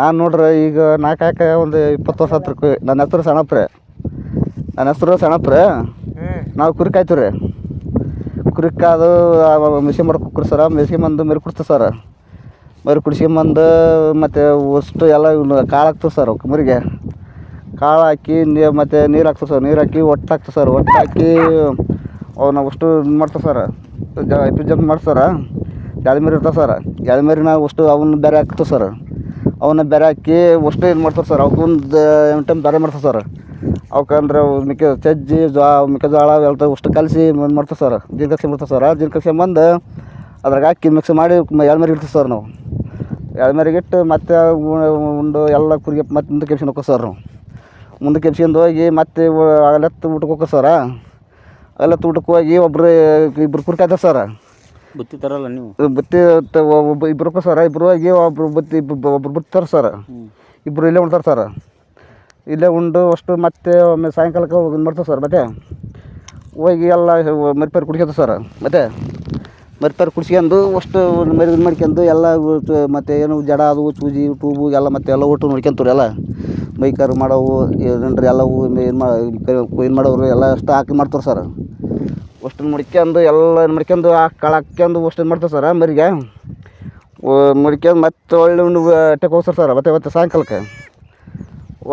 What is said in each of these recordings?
ನಾನು ನೋಡ್ರಿ ಈಗ ನಾಲ್ಕು ಹಾಕ ಒಂದು ಇಪ್ಪತ್ತು ವರ್ಷ ಹತ್ರ ನನ್ನ ಹೆಸರು ಸಣಪ್ರೆ ನನ್ನ ಹೆಸರು ಸಣಪ್ರೆ ನಾವು ಕುರಿ ಕಾಯ್ತೀವಿ ರೀ. ಕುರಿ ಕಾದು ಮಿಷಿನ್ ಮಾಡ್ಕೊ ಸರ್ ಮಿಷಿನ್ ಮರಿ ಕುಡ್ತೀವಿ ಸರ್. ಮರಿ ಕುಡ್ಸ್ಕೊಂಬಂದು ಮತ್ತು ಅಷ್ಟು ಎಲ್ಲ ಕಾಳು ಹಾಕ್ತೀವಿ ಸರ್ ಮರಿಗೆ. ಕಾಳು ಹಾಕಿ ನೀ ಮತ್ತು ನೀರು ಹಾಕ್ತೀವಿ ಸರ್, ನೀರು ಹಾಕಿ ಒಟ್ಟು ಹಾಕ್ತೀವಿ ಸರ್. ಒಟ್ಟು ಹಾಕಿ ಅವನ್ನ ಅಷ್ಟು ಮಾಡ್ತೀವಿ ಸರ್. ಜ ಜಂಪ್ ಮಾಡ್ತಾರ ಸರ. ಇರ್ತಾವೆ ಸರ್. ಎಳ್ಮೀರಿನ ಅಷ್ಟು ಅವನ್ನ ಬೇರೆ ಹಾಕ್ತೀವಿ ಸರ್. ಅವನ್ನ ಬೇರೆ ಹಾಕಿ ಅಷ್ಟು ಏನು ಮಾಡ್ತಾರೆ ಸರ್. ಅವಕ್ಕೊಂದು ಎಂಟು ಟೈಮ್ ಬೇರೆ ಮಾಡ್ತಾರೆ ಸರ್. ಅವಕ್ಕಂದ್ರೆ ಮಿಕ್ಕ ಸಜ್ಜಿ ಜ್ವಾ ಮೆಕ್ಕೆಜೋಳ ಎಲ್ಲ ಅಷ್ಟು ಕಲಸಿ ಏನು ಮಾಡ್ತಾರೆ ಸರ್. ಜೀರ್ಕಕ್ಷಿ ಮಾಡ್ತಾರೆ ಸರ್. ಜೀರ್ಕಕ್ಷಿ ಬಂದು ಅದ್ರಾಗ ಹಾಕಿ ಮಿಕ್ಸ್ ಮಾಡಿ ಎಳ್ಮೀರಿ ಇಡ್ತೀವಿ ಸರ್ ನಾವು. ಎಳ್ಮೀರಿಗೆ ಇಟ್ಟು ಮತ್ತೆ ಉಂಡು ಎಲ್ಲ ಕುರಿಗೆ ಮತ್ತೆ ಮುಂದಕ್ಕೆ ಕೆಮ್ಸ್ಕೊಂಡು ಹೋಗ್ತೀವಿ ಸರ್ ನಾವು. ಮುಂದೆ ಕೆಮ್ಸ್ಕೊಂಡು ಹೋಗಿ ಮತ್ತೆ ಅಗಲೆತ್ತು ಊಟಕ್ಕೆ ಹೋಗ್ತೀವಿ ಸರ್. ಅಗಲತ್ತು ಊಟಕ್ಕೆ ಹೋಗಿ ಒಬ್ರು, ಇಬ್ರು ಕುರ್ಕಾಯ್ತಾರೆ ಸರ್. ಬುತ್ತಿ ತರಲ್ಲ ನೀವು ಬುತ್ತಿ ತ- ಒಬ್ಬ ಇಬ್ರು ಸರ ಇಬ್ರು ಹೋಗಿ ಒಬ್ರು ಬುತ್ತಿ ಇಬ್ಬ- ಒಬ್ರು ಬುತ್ತಾರೆ ಸರ್. ಇಬ್ಬರು ಇಲ್ಲೇ ಉಣ್ತಾರೆ ಸರ್. ಇಲ್ಲೇ ಉಂಡು ಅಷ್ಟು ಮತ್ತೆ ಒಮ್ಮೆ ಸಾಯಂಕಾಲಕ್ಕೆ ಹೋಗಿ ಮಾಡ್ತಾರೆ ಸರ್ ಮತ್ತೆ? ಹೋಗಿ ಎಲ್ಲ ಮರಿಪಾರಿ ಕುಡ್ಸ್ಕೊತೀವಿ ಸರ್ ಮತ್ತೆ? ಮರಿಪಾರಿ ಕುಡಿಸ್ಕೊಂಡು ಅಷ್ಟು ಮರಿ ಇದು ಮಾಡ್ಕೊಂಡು ಎಲ್ಲ ಉ- ಮತ್ತೆ ಏನು ಜಡ ಅದು ಚೂಜಿ ಟೂಬು ಎಲ್ಲ ಮತ್ತೆ ಎಲ್ಲ ಒಟ್ಟು ನೋಡ್ಕೊಂತೀವಿ ಎಲ್ಲ. ಮೈಕಾರು ಮಾಡೋವು ಏನ್ರಿ ಎಲ್ಲವು ಏನು ಮಾ ಏನು ಮಾಡೋರು ಎಲ್ಲ ಅಷ್ಟು ಹಾಕಿ ಮಾಡ್ತಾರೆ ಸರ್. ಅಷ್ಟು ಮುಡ್ಕೊಂಡು ಎಲ್ಲ ಮುಡ್ಕೊಂಡು ಆ ಕಾಳು ಅಷ್ಟು ಮಾಡ್ತಾರೆ ಸರ್ ಮರಿಗೆ. ಮುಡ್ಕೊಂಡು ಮತ್ತೆ ಒಳ್ಳೆ ಉಂಡು ಅಟ್ಟಕ್ಕೆ ಹೋಗ್ತಾರೆ ಸರ್ ಮತ್ತೆ ಮತ್ತೆ ಸಾಯಂಕಾಲಕ್ಕೆ.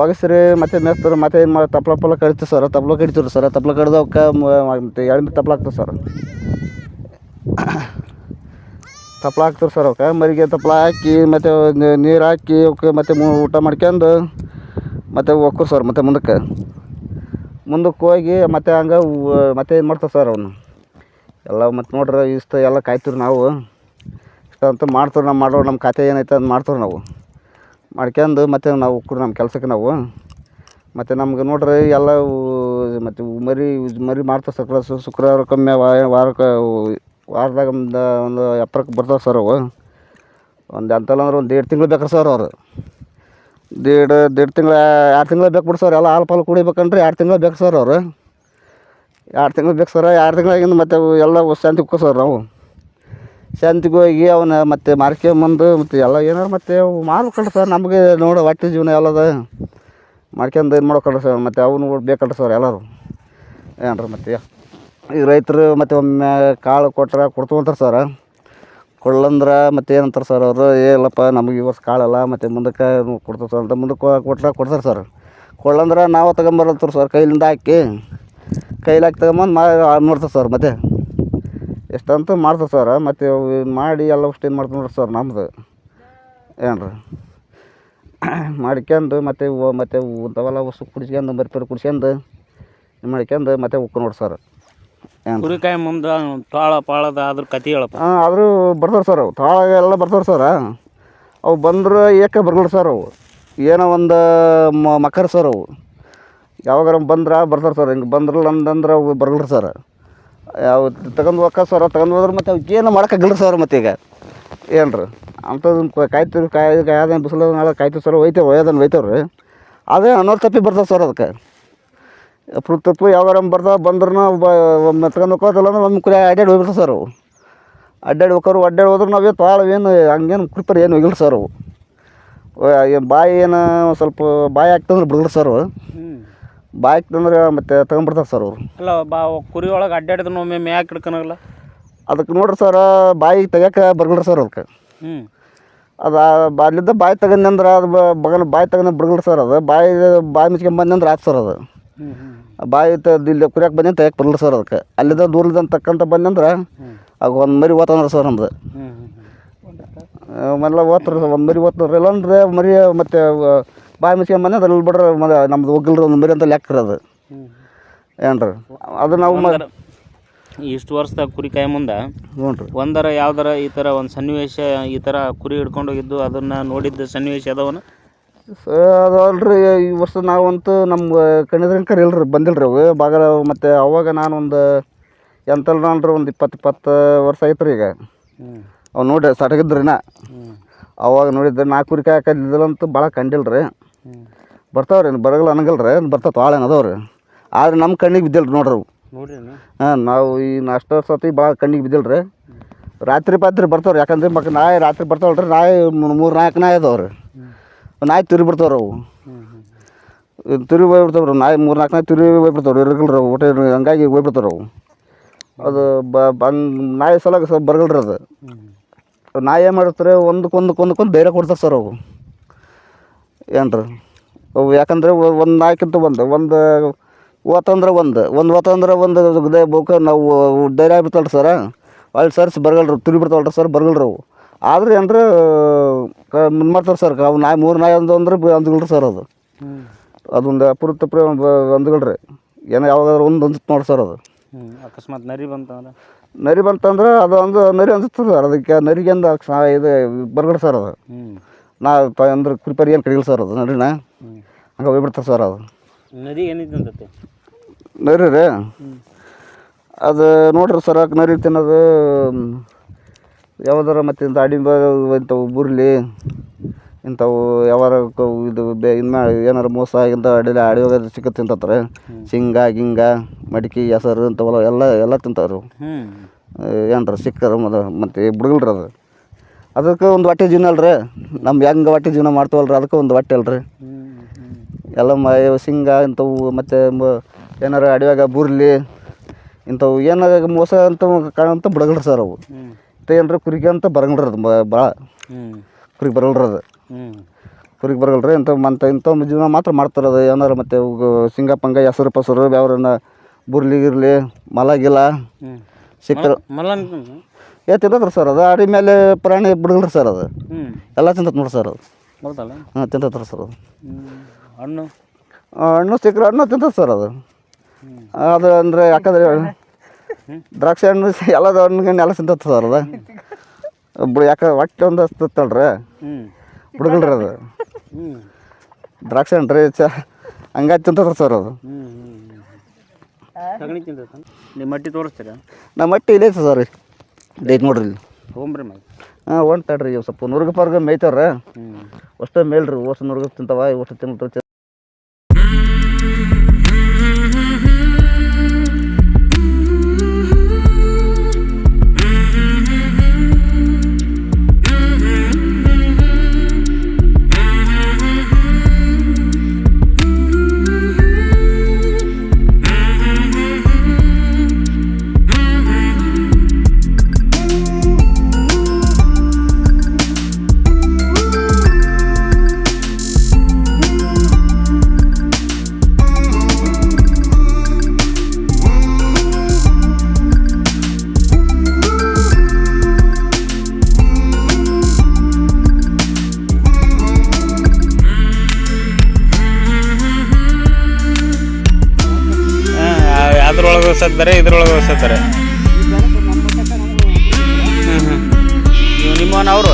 ಒಗಸ್ರಿ ಮತ್ತೆ ಮೇಸ್ತಾರೆ ಮತ್ತೆ ಏನು ಮಾಡಿ ತಪ್ಪಲ ಪಲ್ಲ ಕಡಿತೀವಿ ಸರ್ ತಪ್ಪಲ ಕಡಿತೀವ್ರಿ ಸರ್ ತಪ್ಪಲ ಕಡ್ದು ಮತ್ತೆ ಎಳ್ಮಿ ತಪ್ಪಲ ಹಾಕ್ತಾರೆ ಸರ್. ತಪ್ಪಲ ಹಾಕ್ತಾರೆ ಸರ್ ಅವಕ್ಕೆ ಮರಿಗೆ ತಪ್ಪಲ ಹಾಕಿ, ಮತ್ತು ನೀರು ಹಾಕಿ ಅವಕ್ಕೆ ಮತ್ತೆ ಊಟ ಮಾಡ್ಕೊಂಡು ಮತ್ತೆ ಹೋಗ್ತೀವಿ ಸರ್ ಮತ್ತೆ ಮುಂದಕ್ಕೆ. ಮುಂದಕ್ಕೆ ಹೋಗಿ ಮತ್ತೆ ಹಂಗೆ ಮತ್ತೆ ಏನು ಮಾಡ್ತಾವೆ ಸರ್ ಅವನು? ಎಲ್ಲ ಮತ್ತೆ ನೋಡ್ರಿ, ಇಷ್ಟು ಎಲ್ಲ ಕಾಯ್ತೀವಿ ನಾವು. ಇಷ್ಟ ಅಂತ ಮಾಡ್ತೀವಿ ನಾವು ಮಾಡೋ ನಮ್ಮ ಖಾತೆ ಏನೈತೆ ಅಂತ ಮಾಡ್ತೀವಿ ನಾವು. ಮಾಡ್ಕೊಂಡು ಮತ್ತೆ ನಾವು ಕೂಡ ನಮ್ಮ ಕೆಲಸಕ್ಕೆ ನಾವು. ಮತ್ತು ನಮ್ಗೆ ನೋಡ್ರಿ, ಎಲ್ಲ ಮತ್ತು ಮರಿ ಮರಿ ಮಾಡ್ತಾವೆ ಸರ್ ಶುಕ್ರವಾರಕ್ಕೊಮ್ಮೆ ವಾರಕ್ಕೆ ವಾರದಾಗ ಒಂದು ಒಂದು ಎಪ್ಪರಕ್ಕೆ ಬರ್ತಾವೆ ಸರ್ ಅವು. ಒಂದು ಅಂತಲ್ಲ ಅಂದ್ರೆ ಒಂದು ಎರಡು ತಿಂಗಳು ಬೇಕಾರೆ ಸರ್ ಅವರು. ದೇಡ್ ದೇಡ್ ತಿಂಗಳು, ಎರಡು ತಿಂಗಳು ಬೇಕು ಬಿಡಿ ಸರ್. ಎಲ್ಲ ಹಾಲು ಪಾಲು ಕುಡಿಬೇಕಂದ್ರೆ ಎರಡು ತಿಂಗಳು ಬೇಕು ಸರ್ ಅವರು. ಎರಡು ತಿಂಗಳು ಬೇಕು ಸರ್. ಎರಡು ತಿಂಗಳಾಗಿಂದ ಮತ್ತೆ ಅವು ಎಲ್ಲ ಶಾಂತಿ ಸರ್ ನಾವು. ಶಾಂತಿಗೆ ಹೋಗಿ ಅವನ್ನ ಮತ್ತೆ ಮಾರ್ಕೊಂಬಂದು ಮತ್ತು ಎಲ್ಲ ಏನಾರು ಮತ್ತೆ ಅವು ಮಾರ್ಬೇಕಲ್ರಿ ಸರ್. ನಮಗೆ ನೋಡು ಹೊಟ್ಟೆ ಜೀವನ ಎಲ್ಲದ. ಮಾಡ್ಕೊಂಡು ಇದು ಮಾಡ್ಕೊಂಡ್ರೆ ಸರ್. ಮತ್ತು ಅವನು ಬೇಕಲ್ಲ ಸರ್ ಎಲ್ಲರೂ. ಏನ್ರಿ ಮತ್ತೆ? ಈ ರೈತರು ಮತ್ತು ಒಮ್ಮೆ ಕಾಳು ಕೊಟ್ರೆ ಕೊಡ್ತು ಅಂತಾರೆ ಸರ್. ಕೊಡ್ಲಂದ್ರೆ ಮತ್ತೆ ಏನಂತಾರೆ ಸರ್ ಅವರು ಏನಪ್ಪ ನಮಗೆ ಈ ವರ್ಷ ಕಾಳಲ್ಲ ಮತ್ತು ಮುಂದಕ್ಕೆ ಕೊಡ್ತಾರೆ ಸರ್ ಅಂತ ಮುಂದಕ್ಕೆ ಕೊಟ್ರೆ ಕೊಡ್ತಾರೆ ಸರ್ ಕೊಳ್ಳಂದ್ರೆ ನಾವು ತಗೊಂಬರತ್ತೀವಿ ಸರ್ ಕೈಲಿಂದ ಹಾಕಿ, ಕೈಲಿ ಹಾಕಿ ತಗೊಂಬಂದು ಮಾ ಮಾಡ್ತೀವಿ ಸರ್ ಮತ್ತೆ. ಎಷ್ಟಂತ ಮಾಡ್ತಾರೆ ಸರ್ ಮತ್ತು ಮಾಡಿ ಎಲ್ಲ ಅಷ್ಟು ಏನು ಮಾಡ್ತೀವಿ ನೋಡ್ರಿ ಸರ್ ನಮ್ದು. ಏನ್ರಿ? ಮಾಡ್ಕೊಂಡು ಮತ್ತೆ ಮತ್ತೆ ಇಂಥವೆಲ್ಲ ವಸ್ತು ಕುಡಿಸ್ಕೊಂಡು ಮರಿಪೇರಿ ಕುಡ್ಸ್ಕೊಂಡು ಮಾಡ್ಕೊಂಡು ಮತ್ತೆ ಉಕ್ಕು ನೋಡಿ ಸರ್ ಕುರಿಕಾಯಿ ಮುಂದ ತಾಳ ಪಾಳದ ಅದ್ರ ಕತಿ ಹೇಳಪ್ಪ. ಹಾಂ ಆದರೂ ಬರ್ತಾರೆ ಸರ್ ಅವು. ತಾಳ ಎಲ್ಲ ಬರ್ತಾರೆ ಸರ್. ಅವು ಬಂದ್ರೆ ಏಕ ಬರಲ್ಲ ಸರ್ ಅವು? ಏನೋ ಒಂದು ಮ- ಮಕರ ಸರ್ ಅವು. ಯಾವಾಗಾರ ಬಂದ್ರೆ ಬರ್ತಾರೆ ಸರ್. ಹಿಂಗೆ ಬಂದ್ರಲ್ಲ ಅಂತಂದ್ರೆ ಅವು ಬರಲ್ರಿ ಸರ್. ಯಾವ ತಗೊಂಡು ಹೋಗ ಸರ್ ತಗೊಂಡು ಹೋದ್ರೆ ಮತ್ತೆ ಅವಕ್ಕೆ ಏನು ಮಾಡೋಕ್ಕಾಗಲ್ಲ ಸರ್ ಮತ್ತೆ ಈಗ. ಏನು ರೀ ಅಂಥದ್ದು ಕಾಯ್ತೀವಿ ಕಾಯ್ ಕಾಯ್ದು ಬಿಸಿಲು ನಾಳೆ ಕಾಯ್ತೀವಿ ಸರ್. ಒಯ್ತೇವೆ ಒಯ್ಯೋದನ್ನು ಒಯ್ತೇವೆ ರೀ ಅದೇ ಅನ್ನೋರು ತಪ್ಪಿ ಬರ್ತದೆ ಸರ್ ಅದಕ್ಕೆ. ಅಪ್ರೂಪ್ ಯಾವ್ದಾರ ಬರ್ತಾ ಬರ್ತಾವೆ ಬಂದ್ರೂ ಒಮ್ಮೆ ಮೆತ್ಕೊಂಡು ಹೋಗೋದಿಲ್ಲ ಅಂದ್ರೆ ಒಮ್ಮೆ ಕುರಿ ಅಡ್ಡಾಡಿ ಹೋಗಿರ್ತಾರೆ ಸರ್. ಅವು ಅಡ್ಡಾಡಿ ಹೋಗೋರು ಅಡ್ಡಾಡಿ ಹೋದ್ರೆ ನಾವೇ ಭಾಳ ಏನು ಹಂಗೇನು ಕುಡ್ತಾರೆ ಏನು ಹೋಗಿಲ್ಲ ಸರ್. ಅವು ಬಾಯಿ ಏನು ಸ್ವಲ್ಪ ಬಾಯಿ ಹಾಕ್ತಂದ್ರೆ ಬಿಡ್ರಿ ಸರ್. ಅವು ಬಾಯಿ ಹಾಕ್ತಂದ್ರೆ ಮತ್ತೆ ತಗೊಂಡ್ಬಿಡ್ತಾರೆ ಸರ್ ಅವರು. ಅಲ್ಲ ಬಾ ಕುರಿ ಒಳಗೆ ಅಡ್ಡಾಡಿದ್ರು ಒಮ್ಮೆ ಮ್ಯಾಕ್ ಹಿಡ್ಕೊಳಲ್ಲ ಅದಕ್ಕೆ ನೋಡ್ರಿ ಸರ್ ಬಾಯಿ ತೆಗಿಯೋಕೆ ಬರಗಲ್ರಿ ಸರ್ ಅದಕ್ಕೆ ಹ್ಞೂ ಅದು ಅಲ್ಲಿದ್ದ ಬಾಯಿ ತಗೊಂಡಂದ್ರೆ ಅದು ಬಗನ ಬಾಯಿ ತಗೊಂಡು ಬಿಡಗಲ್ರಿ ಸರ್ ಅದು. ಬಾಯಿ ಬಾಯಿ ಮುಚ್ಕೊಂಡ್ ಬಂದಂದ್ರೆ ಆಯ್ತು ಸರ್ ಅದು. ಬಾಯಿ ಇಲ್ಲಿ ಕುರಿಯಾಕೆ ಬಂದು ತೆಗಿಯಕ್ಕೆ ಬರಲ್ಲ ಸರ್ ಅದಕ್ಕೆ. ಅಲ್ಲಿದ್ದ ದೂರದಿಂದ ತಕ್ಕಂತ ಬಂದಂದ್ರೆ ಆಗ ಒಂದು ಮರಿ ಓತಂದ್ರೆ ಸರ್ ನಮ್ದು. ಮನೆಲ್ಲ ಓತ್ರ ಓದ್ತಾರೆ ಒಂದು ಮರಿ ಓದ್ತಾರೆ ಇಲ್ಲಾಂದ್ರೆ ಮರಿ ಮತ್ತು ಬಾಯಿ ಮುಚ್ಕೊಂಡ್ ಬಂದ್ರೆ ಅದ್ರಲ್ಲಿ ಬಿಡ್ರೆ ಮತ್ತೆ ನಮ್ದು ಒಗ್ಗಲ್ರಿ ಒಂದು ಮರಿ ಅಂತ ಲೆಕ್ಕ ಅದು ಏನ್ರಿ? ಅದು ನಾವು ಇಷ್ಟು ವರ್ಷದಾಗ ಕುರಿ ಕಾಯಿ ಮುಂದೆ ಒಂದರ ಯಾವ್ದಾರ ಈ ಥರ ಒಂದು ಸನ್ನಿವೇಶ ಈ ಥರ ಕುರಿ ಹಿಡ್ಕೊಂಡು ಹೋಗಿದ್ದು ಅದನ್ನು ನೋಡಿದ್ದ ಸನ್ನಿವೇಶ ಅದಾವನ ಅದು ಅಲ್ರಿ ಈ ವರ್ಷ ನಾವಂತೂ ನಮ್ಮ ಕಣ್ಣಿದ್ರಂಕರ್ ಇಲ್ರಿ ಬಂದಿಲ್ರಿ ಅವು. ಬಾಗಲ ಮತ್ತು ಅವಾಗ ನಾನು ಒಂದು ಎಂತಲ್ಲ ಅಲ್ರಿ ಒಂದು ಇಪ್ಪತ್ತು ಇಪ್ಪತ್ತು ವರ್ಷ ಆಯ್ತು ರೀ ಈಗ. ಅವ್ನು ಅವು ನೋಡಿ ಸಟಗಿದ್ರಿ ನಾ. ಅವಾಗ ನೋಡಿದ್ದೆ ನಾಲ್ಕು ಕುರಿ ಕಾಯಕಂತೂ ಭಾಳ ಕಂಡಿಲ್ರಿ. ರೀ ಬರ್ತಾವ್ರಿ ಬರಗಲ್ಲ ರೀ ಬರ್ತಾವ ಭಾಳ ಅದಾವ್ರಿ. ಆದ್ರೆ ನಮ್ಮ ಕಣ್ಣಿಗೆ ಬಿದ್ದಿಲ್ರಿ ನೋಡ್ರಿ ಅವು. ಹಾಂ ನಾವು ಈ ನಾಷ್ಟ ಸತಿ ಭಾಳ ಕಣ್ಣಿಗೆ ಬಿದ್ದಿಲ್ರಿ. ರಾತ್ರಿ ಪಾತ್ರಿ ಬರ್ತಾವ್ರಿ ಯಾಕಂದ್ರೆ ಮಕ್ಕ ನಾಯಿ ರಾತ್ರಿ ಬರ್ತಾವಲ್ರಿ ನಾಯಿ ಮೂರು ನಾಲ್ಕು ನಾಯಿ ಅದಾವ್ರಿ. ನಾಯಿ ತಿರುಗಿ ಬಿಡ್ತಾವ್ರಿ ಅವು. ತಿರುಗಿ ಹೋಗ್ಬಿಡ್ತಾವ್ರಿ ನಾಯಿ ಮೂರು ನಾಲ್ಕು ನಾಯಿ ತಿರುಗಿ ಹೋಗ್ಬಿಡ್ತಾವ್ರಿ ಇರಗಲ್ರಿ ಅವು. ಊಟ ಹಂಗಾಗಿ ಹೋಗ್ಬಿಡ್ತಾವ್ರಿ ಅವು. ಅದು ನಾಯಿ ಸಲ ಸ್ವಲ್ಪ ಬರಗಲ್ರಿ ಅದು. ನಾಯಿ ಏನು ಮಾಡಿರ್ತಾರೆ ಒಂದಕ್ಕೊಂದಕ್ಕೊಂದಕ್ಕೊಂದು ಒಂದಕ್ಕೆ ಒಂದಕ್ಕೊಂದು ಧೈರ್ಯ ಕೊಡ್ತಾರೆ ಸರ್ ಅವು. ಏನ್ರಿ? ಅವು ಯಾಕಂದ್ರೆ ಒಂದು ನಾಯ್ಕಿಂತ ಒಂದು ಒಂದು ಓತಂದ್ರೆ ಒಂದು ಒಂದು ಓತಂದ್ರೆ ಒಂದು ಬೋಕ ನಾವು ಧೈರ್ಯ ಆಗ್ಬಿಡ್ತಲ್ರಿ ಸರ್. ಅಲ್ಲಿ ಸರ್ಸ್ ಬರಗಲ್ರಿ ತಿರುಗಿ ಬಿಡ್ತಾವಲ್ರಿ ಸರ್, ಬರಗಲ್ರಿ ಅವು. ಆದ್ರೆ ಏನ್ರ ಕ ಇದು ಮಾಡ್ತಾರೆ ಸರ್ ಅವು ನಾಯಿ ಮೂರು ನಾಯಿ ಒಂದು ಅಂದ್ರೆ ಅಂದ್ಗಳ್ರಿ ಸರ್ ಅದು. ಅದೊಂದು ಅಪರೂಪ ತಪ್ಪರೆ ಅಂದ್ಗಳ್ರಿ. ಏನೋ ಯಾವಾಗಾದ್ರೂ ಒಂದು ಅಂಜುತ್ತೆ ನೋಡಿ ಸರ್ ಅದು. ಅಕಸ್ಮಾತ್ ನರಿ ಬಂತಂದ್ರೆ? ನರಿ ಬಂತಂದ್ರೆ ಅದು ಒಂದು ನರಿ ಅನ್ಸುತ್ತೆ ಸರ್ ಅದಕ್ಕೆ ನರಿಗೆಂದು ಸಾ- ಇದು ಬರ್ಗಡೆ ಸರ್ ಅದು. ನಾ ತ ಅಂದ್ರೆ ಪ್ರಿಪೇರ್ ಏನು ಕಡಿಗಿಲ್ಲ ಸರ್ ಅದು ನರಿನ? ಹಂಗೆ ಹೋಗ್ಬಿಡ್ತಾರೆ ಸರ್ ಅದು. ನದಿ ಏನಿದ್ದಂತತೆ ನರಿ ರೀ? ಅದು ನೋಡ್ರಿ ಸರ್ ನರಿ ತಿನ್ನೋದು? ಯಾವ್ದಾರ ಮತ್ತು ಇಂಥ ಅಡಿಂಬ ಇಂಥವು ಬುರ್ಲಿ ಇಂಥವು ಯಾವಾರ ಕ- ಇದು ಬೇ ಇನ್ನು ಏನಾರ ಮೋಸ ಇಂಥ ಅಡಿಲಿ ಆಡಿಯೋಗದು ಸಿಕ್ಕತ್ತೆ ಚಿಕ್ಕ ತಿಂತಾರೆ ಶೇಂಗ ಗಿಂಗ ಮಡಿಕೆ ಹೆಸರು ಇಂಥವೆಲ್ಲ ಎಲ್ಲ ಎಲ್ಲ ತಿಂತಾರೆ ಅವು. ಏನಾರ ಏನ್ರ ಸಿಕ್ಕರು ಮತ್ತು ಮತ್ತು ಬಿಡಗಲ್ರಿ ಅದು. ಅದಕ್ಕೆ ಒಂದು ಹೊಟ್ಟೆ ಜೀವನ ಅಲ್ರಿ. ನಮ್ಮ ಹೆಂಗೆ ಹೊಟ್ಟೆ ಜೀವನ ಮಾಡ್ತೀವಲ್ರಿ ಅದಕ್ಕೆ ಒಂದು ಹೊಟ್ಟೆ ಅಲ್ರಿ. ಎಲ್ಲ ಮ ಶೇಂಗ ಇಂಥವು ಮತ್ತು ಮ ಏನಾರ ಅಡಿಯಾಗ ಬುರ್ಲಿ ಇಂಥವು ಏನಾಗ ಮೋಸ ಅಂತ ಕಾಣಂತ ಬಿಡಗಲ್ರಿ ಸರ್ ಅವು. ಮತ್ತು ಏನರ ಕುರಿಗೆ ಅಂತ ಬರಂಗಿಲ್ರಿ ಅದು ಭಾಳ ಕುರಿಗೆ ಬರಲ್ರಿ ಅದು. ಕುರಿಗೆ ಬರಲ್ರಿ ಇಂಥ ಮಂತ ಇಂಥ ಜೀವನ ಮಾತ್ರ ಮಾಡ್ತಾರೆ ಅದು. ಏನಾರ ಮತ್ತು ಸಿಂಗ ಪಂಗ ಹೆಸರು ಪಸರು ಯಾವ್ರನ್ನ ಬುರ್ಲಿ ಗಿರ್ಲಿ ಮಲ ಗಿಲ ಸಿಕ್ಕರು ಏ ತಿಂತದ್ರಿ ಸರ್ ಅದು. ಆಡಿ ಮೇಲೆ ಪ್ರಾಣಿ ಬಿಡಗಲ್ರಿ ಸರ್ ಅದು. ಎಲ್ಲ ತಿಂತತ್ ನೋಡಿ ಸರ್ ಅದು. ಹಾಂ ತಿಂತತ್ರಿ ಸರ್ ಅದು. ಹಣ್ಣು? ಹಣ್ಣು ಸಿಕ್ಕರೆ ಹಣ್ಣು ತಿಂತದೆ ಸರ್ ಅದು. ಅದು ಅಂದರೆ ಯಾಕಂದ್ರೆ ದ್ರಾಕ್ಷಿ ಹಣ್ಣು ಎಲ್ಲ ಹಣ್ಣು ಎಲ್ಲ ತಿಂತತ್ತೆ ಸರ್ ಅದು ಒಬ್ರು ಯಾಕೆ ಹೊಟ್ಟೆ ಒಂದು ಹಸ್ತತ್ತಲ್ರಿ? ಹ್ಞೂ ಬಿಡಗಲ್ರಿ ಅದು. ದ್ರಾಕ್ಷಿ ಹಣ್ಣು ರೀ ಚ ಹಂಗಾಗಿ ತಿಂತದ್ರಿ ಸರ್ ಅದು. ನಿಮ್ಮ ಮಟ್ಟಿ ತೋರಿಸ್ತೀರಾ? ನಮ್ಮ ಮಟ್ಟಿ ಇಲ್ಲೇ ಐತೆ ಸರ್ ಡೇಟ್ ನೋಡ್ರಿ ಇಲ್ಲಿ. ಹೋಗ್ರಿ ಮೈ ಹಾಂ ಹೊಂಟಾಡ್ರಿ ಇವು ಸ್ವಲ್ಪ ನುರ್ಗ ಪರ್ಗ ಮೇಯ್ತಾವ್ರ ಅಷ್ಟೇ ಮೇಲ್ರಿ ಓಸು ನುರ್ಗ ತಿಂತಾವ ಓಸು ತಿಂತ ಹೊಸತ್ತಾರೆ ಇದ್ರೊಳಗೆ ಹೊಸತ್ತಾರೆ ಹ್ಞೂ ಹ್ಞೂ ನಿಮ್ಮವನ ಅವರು